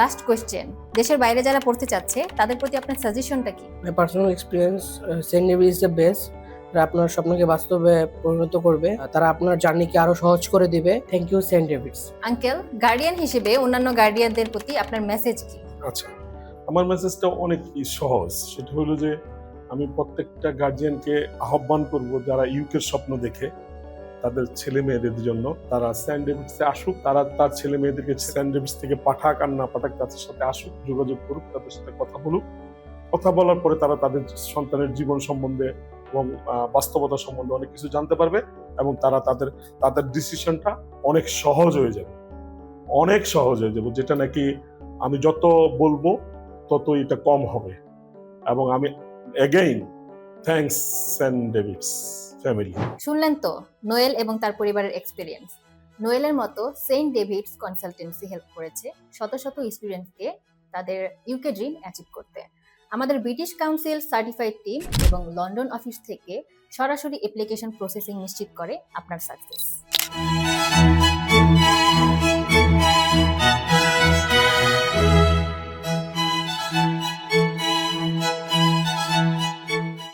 Last question দেশের বাইরে যারা পড়তে চাচ্ছে তাদের প্রতি আপনার সাজেশনটা কি? My personal experience Saint Navy is the best তারা আপনার স্বপ্নকে বাস্তবে পরিণত করবে। আর তারা আপনার জার্নিকে আরও সহজ করে দিবে। Thank you Saint David's uncle guardian হিসেবে অন্যান্য গার্ডিয়ানদের প্রতি আপনার মেসেজ কি? আচ্ছা আমার মেসেজটা অনেক সহজ। সেটা হলো যে আমি প্রত্যেকটা গার্জিয়ানকে আহ্বান করব যারা ইউকের স্বপ্ন দেখে। তাদের ছেলে মেয়েদের জন্য তারা স্যান্ড ডেভিডসে আসুক, তারা তার ছেলে মেয়েদেরকে স্যান্ড ডেভিডস থেকে পাঠাক আর না পাঠাক তাদের সাথে আসুক, যোগাযোগ করুক, তাদের সাথে কথা বলুক। কথা বলার পরে তারা তাদের সন্তানের জীবন সম্বন্ধে এবং বাস্তবতা সম্বন্ধে অনেক কিছু জানতে পারবে এবং তারা তাদের তাদের ডিসিশনটা অনেক সহজ হয়ে যাবে। অনেক সহজ হয়ে যাবে। যেটা নাকি আমি যত বলব তত এটা কম হবে। এবং আমি again thanks Saint David's family. শুনলেন তো, নোয়েল এবং তার পরিবারের এক্সপিরিয়েন্স নোয়েলের মতো সেন্ট ডেভিডস কনসালটেন্সি হেল্প করেছে শত শত স্টুডেন্টকে তাদের ইউকে ড্রিম অ্যাচিভ করতে। আমাদের ব্রিটিশ কাউন্সিল সার্টিফাইড টিম এবং লন্ডন অফিস থেকে সরাসরি অ্যাপ্লিকেশন প্রসেসিং নিশ্চিত করে আপনার সাকসেস